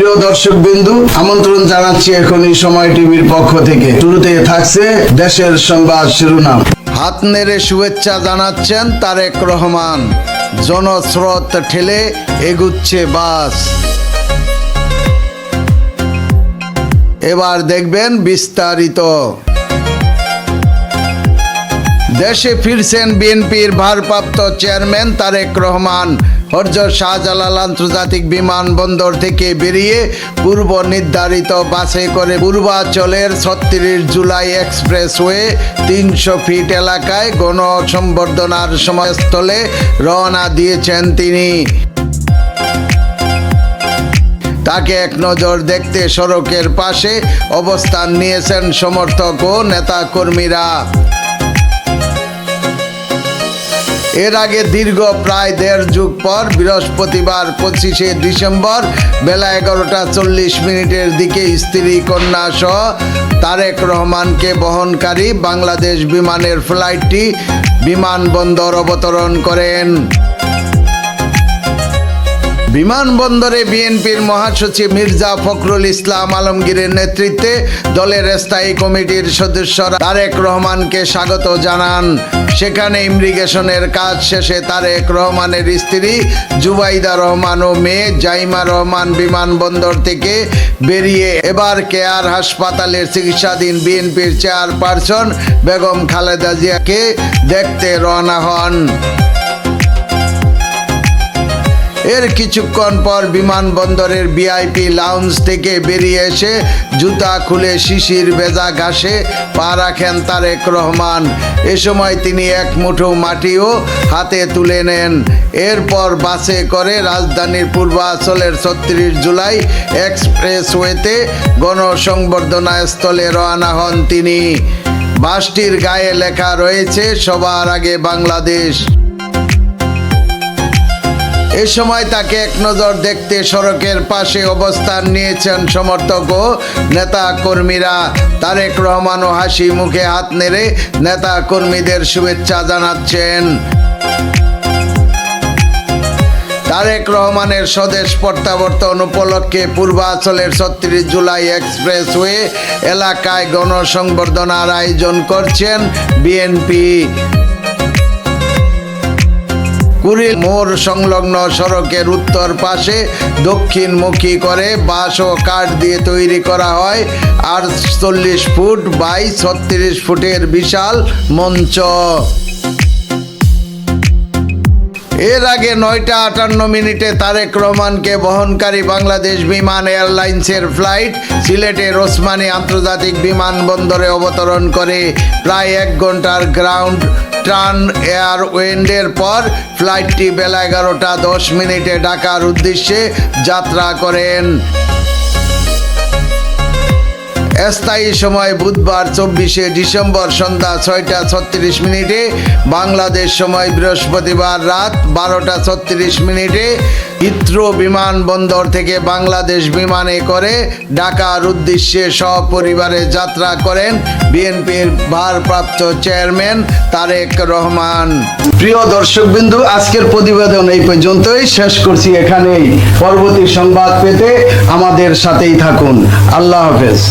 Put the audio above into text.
দর্শক বিন্দু, আমন্ত্রণ জানাচ্ছি এখন এই সময় টিভির পক্ষ থেকে। শুরুতে থাকছে দেশের সংবাদ শিরোনাম। হাত নেড়ে শুভেচ্ছা জানাচ্ছেন তারেক রহমান। জনস্রোত ঠেলে এগুচ্ছে বাস। এবার দেখবেন বিস্তারিত। দেশে ফিরছেন বিএনপির ভারপ্রাপ্ত চেয়ারম্যান তারেক রহমান। হরজত শাহজালাল আন্তর্জাতিক বিমানবন্দর থেকে বেরিয়ে পূর্ব নির্ধারিত বাসে করে পূর্বাঞ্চলের ছত্রিশ জুলাই এক্সপ্রেসওয়ে তিনশো ফিট এলাকায় গণসংবর্ধনার সময়স্থলে রওনা দিয়েছেন তিনি। তাকে এক নজর দেখতে সড়কের পাশে অবস্থান নিয়েছেন সমর্থক ও নেতাকর্মীরা। এর আগে দীর্ঘ প্রায় দেড় যুগ পর, বৃহস্পতিবার পঁচিশে ডিসেম্বর, বেলা এগারোটা চল্লিশ মিনিটের দিকে স্ত্রী কন্যা সহ তারেক রহমানকে বহনকারী বাংলাদেশ বিমানের ফ্লাইটটি বিমানবন্দর অবতরণ করেন। বিমানবন্দরে বিএনপির মহাসচিব মির্জা ফখরুল ইসলাম আলমগীরের নেতৃত্বে দলের স্থায়ী কমিটির সদস্যরা তারেক রহমানকে স্বাগত জানান। সেখানে ইমিগ্রেশনের কাজ শেষে তারেক রহমানের স্ত্রী জুবাইদা রহমান ও মেয়ে জাইমা রহমান বিমানবন্দর থেকে বেরিয়ে এবার কেয়ার হাসপাতালের চিকিৎসাধীন বিএনপির চেয়ারপারসন বেগম খালেদা জিয়াকে দেখতে রওনা হন। এর কিছুক্ষণ পর বিমানবন্দরের ভিআইপি লাউঞ্জ থেকে বেরিয়ে এসে জুতা খুলে শিশির ভেজা ঘাসে পা রাখেন তারেক রহমান। এ সময় তিনি এক মুঠো মাটিও হাতে তুলে নেন। এরপর বাসে করে রাজধানীর পূর্বাঞ্চলের ছত্রিশ জুলাই এক্সপ্রেসওয়েতে গণসংবর্ধনা স্থলে রওনা হন তিনি। বাসটির গায়ে লেখা রয়েছে, সবার আগে বাংলাদেশ। এ সময় তাকে এক নজর দেখতে সড়কের পাশে অবস্থান নিয়েছেন সমর্থক ও নেতা কর্মীরা তারেক রহমানও হাসি মুখে হাত নেড়ে নেতা কর্মীদের শুভেচ্ছা জানাচ্ছেন। তারেক রহমানের স্বদেশ প্রত্যাবর্তন উপলক্ষে পূর্বাঞ্চলের ছত্রিশ জুলাই এক্সপ্রেসওয়ে এলাকায় গণসংবর্ধনার আয়োজন করছেন বিএনপি। কুড়িল মোড় সংলগ্ন সড়কের উত্তর পাশে দক্ষিণমুখী করে বাঁশ ও কাঠ দিয়ে তৈরি করা হয়। আর চল্লিশ ফুট বাই ছত্রিশ ফুটের বিশাল মঞ্চ। এর আগে নয়টা আটান্ন মিনিটে তারেক রহমানকে বহনকারী বাংলাদেশ বিমান এয়ারলাইন্সের ফ্লাইট সিলেটের ওসমানী আন্তর্জাতিক বিমানবন্দরে অবতরণ করে। প্রায় এক ঘণ্টার গ্রাউন্ড টার্ন এয়ারওয়েন্ডের পর ফ্লাইটটি বেলা এগারোটা দশ মিনিটে ঢাকার উদ্দেশ্যে যাত্রা করেন। স্থায়ী সময় বুধবার চব্বিশে ডিসেম্বর সন্ধ্যা ছয়টা ছত্রিশ মিনিটে, বাংলাদেশ সময় বৃহস্পতিবার রাত বারোটা ছত্রিশ মিনিটে। হিথ্রো বিমানবন্দর থেকে বাংলাদেশ বিমানে করে ঢাকার উদ্দেশ্যে সপরিবারে যাত্রা করেন বিএনপির ভারপ্রাপ্ত চেয়ারম্যান তারেক রহমান। প্রিয় দর্শকবিন্দু, আজকের প্রতিবেদন এই পর্যন্তই। শেষ করছি এখানেই। পরবর্তী সংবাদ পেতে আমাদের সাথেই থাকুন। আল্লাহ হাফেজ।